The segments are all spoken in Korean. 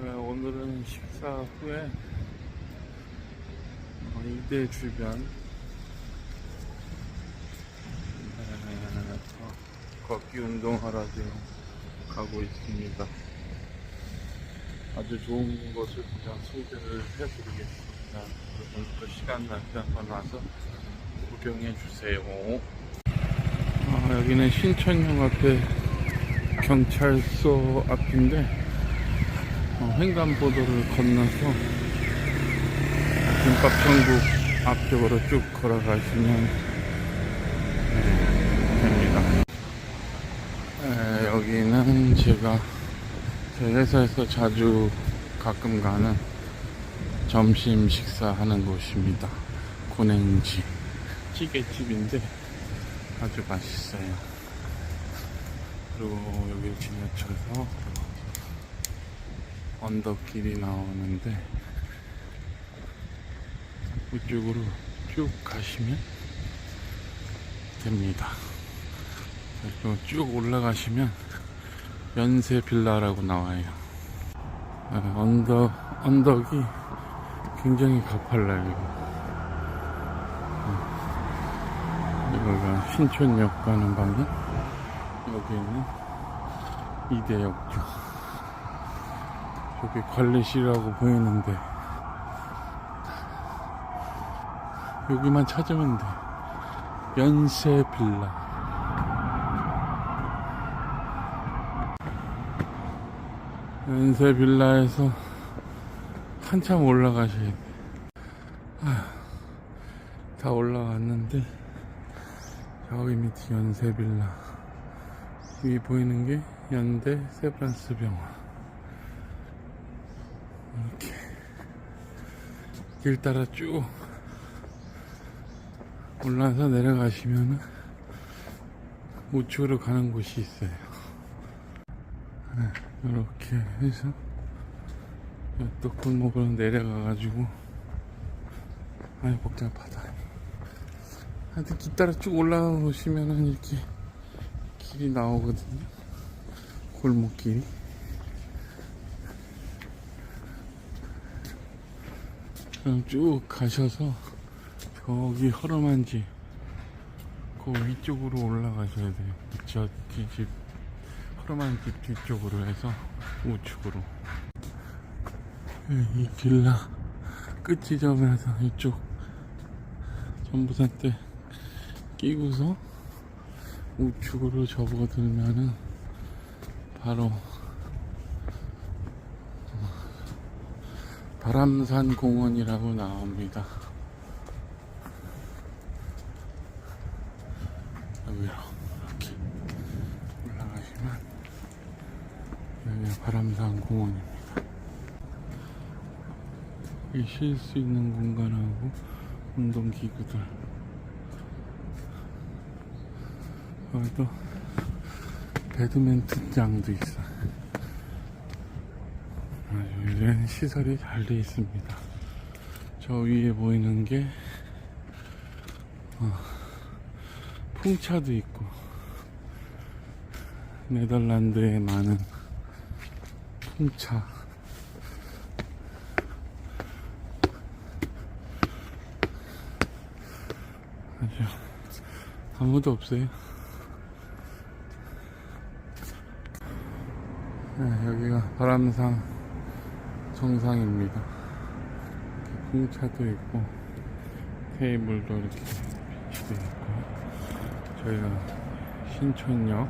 어, 오늘은 식사 후에 어, 이대 주변 에, 어, 걷기 운동하러 가고 있습니다. 아주 좋은 곳을 그냥 소개를 해드리겠습니다. 여러분도 시간 나서 한번 와서 구경해 주세요. 아, 여기는 신천역 앞에 경찰서 앞인데 어, 횡단보도를 건너서 김밥천국 앞쪽으로 쭉 걸어가시면 네, 됩니다. 에, 여기는 제가 제 회사에서 자주 가끔 가는 점심 식사하는 곳입니다. 고냉지 찌개집인데 아주 맛있어요. 그리고 여기 지나쳐서 언덕길이 나오는데 이쪽으로 쭉 가시면 됩니다. 쭉 올라가시면 연세 빌라라고 나와요. 아, 언덕 언덕이 굉장히 가팔라요. 여기가 신촌역 가는 방향. 여기는 이대역 쪽. 저기 관리실이라고 보이는데 여기만 찾으면 돼. 연세 빌라. 연세 빌라에서 한참 올라가셔야 돼. 아, 다 올라왔는데 저기 밑에 연세 빌라. 위 보이는 게 연대 세브란스 병원. 이렇게 길 따라 쭉 올라서 내려가시면은 우측으로 가는 곳이 있어요. 네, 이렇게 해서 또 골목으로 내려가 가지고 아유 복잡하다. 하여튼 길 따라 쭉 올라오시면은 이렇게 길이 나오거든요. 골목길이. 그럼 쭉 가셔서 저기 허름한지 그 위쪽으로 올라가셔야 돼요. 저 집 허름한 집 뒤쪽으로 해서 우측으로 이 빌라 끝 지점에서 이쪽 전부산 때 끼고서 우측으로 접어들면은 바로 바람산 공원이라고 나옵니다. 여기로 이렇게 올라가시면 여기가 바람산 공원입니다. 쉴수 있는 공간하고 운동기구들 여기도 배드민턴장도 있어요. 이런 시설이 잘 돼 있습니다. 저 위에 보이는 게 어, 풍차도 있고 네덜란드에 많은 풍차 아주 아무도 없어요. 네, 여기가 바람상 정상입니다. 풍차도 있고 테이블도 이렇게 비치돼 있고 저희가 신촌역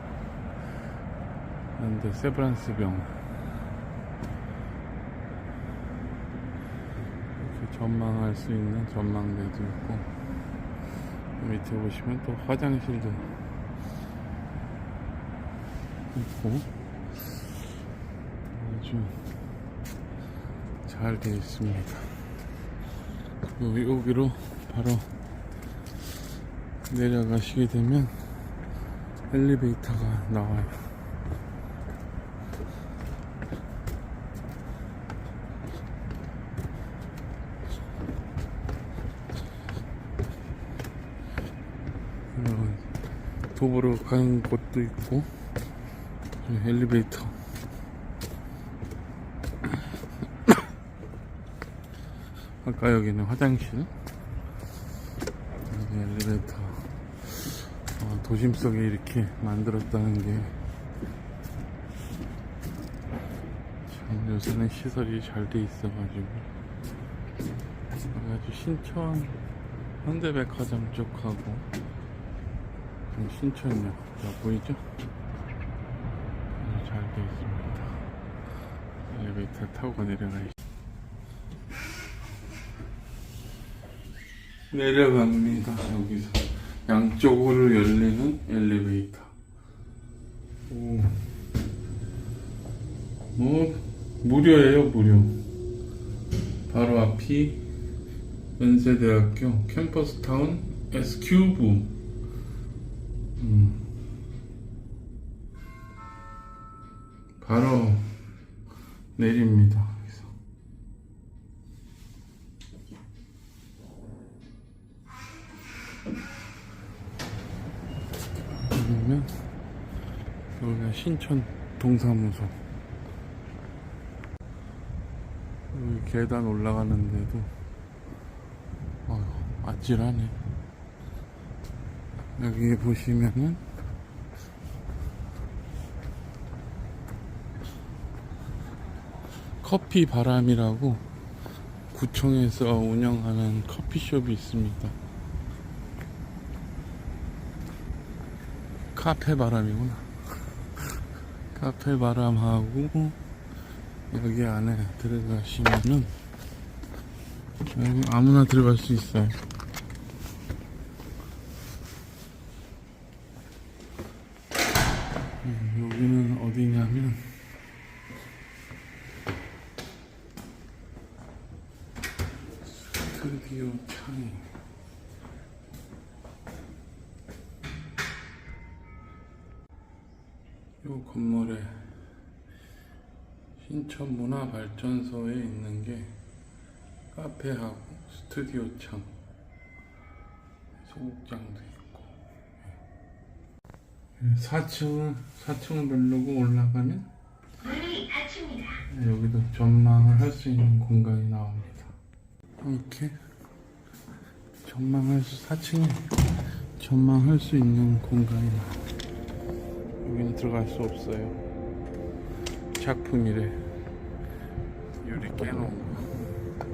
현대 세브란스 병원 이렇게 전망할 수 있는 전망대도 있고 밑에 보시면 또 화장실도 있고 아주 잘 되어 있습니다. 여기, 여기로 바로 내려가시게 되면 엘리베이터가 나와요. 이런 도보로 가는 곳도 있고 엘리베이터 아까 여기는 화장실. 여기 엘리베이터. 어, 도심 속에 이렇게 만들었다는 게 참 요새는 시설이 잘 돼 있어가지고 아주 신천 현대백화점 쪽하고 신천역 자, 보이죠? 잘 돼 있습니다. 엘리베이터 타고 내려가 있 내려갑니다. 여기서. 양쪽으로 열리는 엘리베이터. 오. 뭐 무료예요 무료. 바로 앞이 연세대학교 캠퍼스타운 S큐브. 음. 바로 내립니다 신천 동사무소. 계단 올라가는데도 어휴, 아찔하네. 여기 보시면은 커피 바람이라고 구청에서 운영하는 커피숍이 있습니다. 카페 바람이구나. 카페 바람하고 여기 안에 들어가시면은 여기 아무나 들어갈 수 있어요. 음, 여기는 어디냐면 스튜디오 창이 건물에 신천문화발전소에 있는 게 카페하고 스튜디오 창 소극장도 있고. 4층은 4층을 누르고 올라가면 닫힙니다. 여기도 전망을 할 수 있는 공간이 나옵니다. 이렇게 전망할 수 4층에 전망할 수 있는 공간이 나옵니다 여기는 들어갈 수 없어요. 작품이래. 유리 깨놓은 거.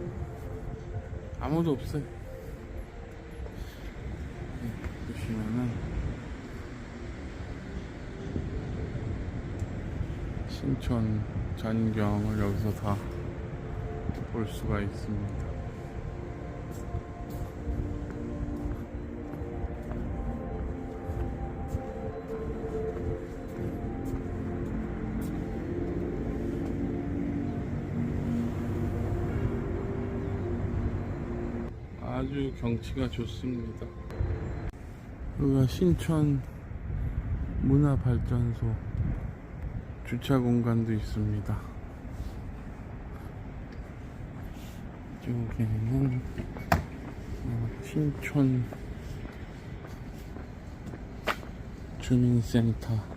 아무도 없어요. 네, 보시면은 신촌 전경을 여기서 다 볼 수가 있습니다. 아주 경치가 좋습니다. 여기가 신천 문화발전소 주차 공간도 있습니다. 이쪽에는 어, 신촌 주민센터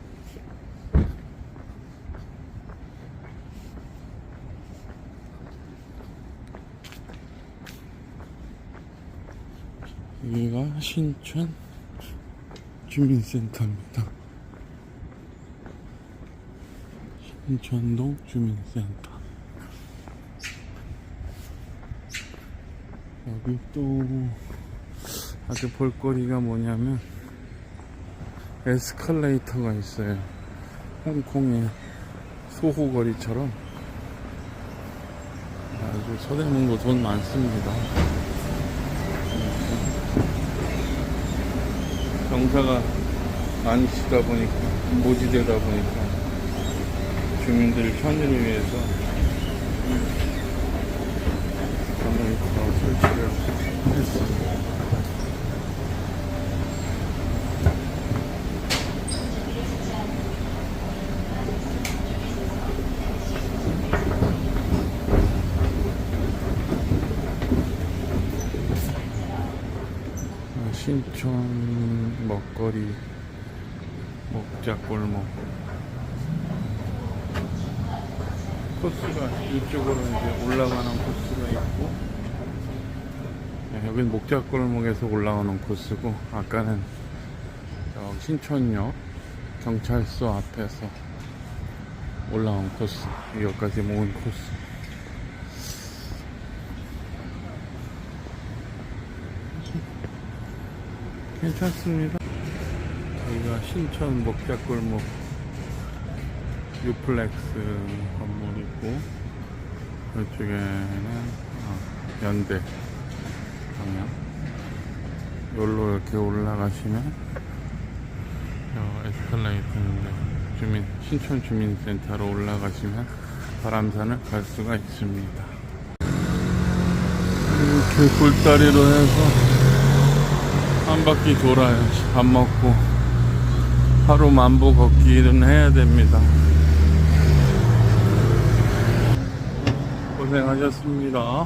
여기가 신촌 주민센터입니다. 신천동 주민센터. 여기 또 아주 볼거리가 뭐냐면 에스컬레이터가 있어요. 홍콩의 소호 거리처럼 아주 서대문구 돈 많습니다. 경사가 많이 치다 보니까 모지되다 보니까 주민들 편의를 위해서 전화기터 설치를 했습니다. 신촌 먹거리 먹자골목 코스가 이쪽으로 이제 올라가는 코스가 있고 네, 여긴 목자골목에서 올라오는 코스고 아까는 신촌역 경찰서 앞에서 올라온 코스 여기까지 모은 코스. 괜찮습니다 여기가 신촌 목자골목 유플렉스 건물이고 이쪽에는 어, 연대 방향. 여기로 이렇게 올라가시면 저 에스컬레이터 있는데 주민 신촌 주민센터로 올라가시면 바람산을 갈 수가 있습니다. 이렇게 굴다리로 해서 한 바퀴 돌아요. 밥 먹고 하루 만보 걷기는 해야 됩니다. 고생하셨습니다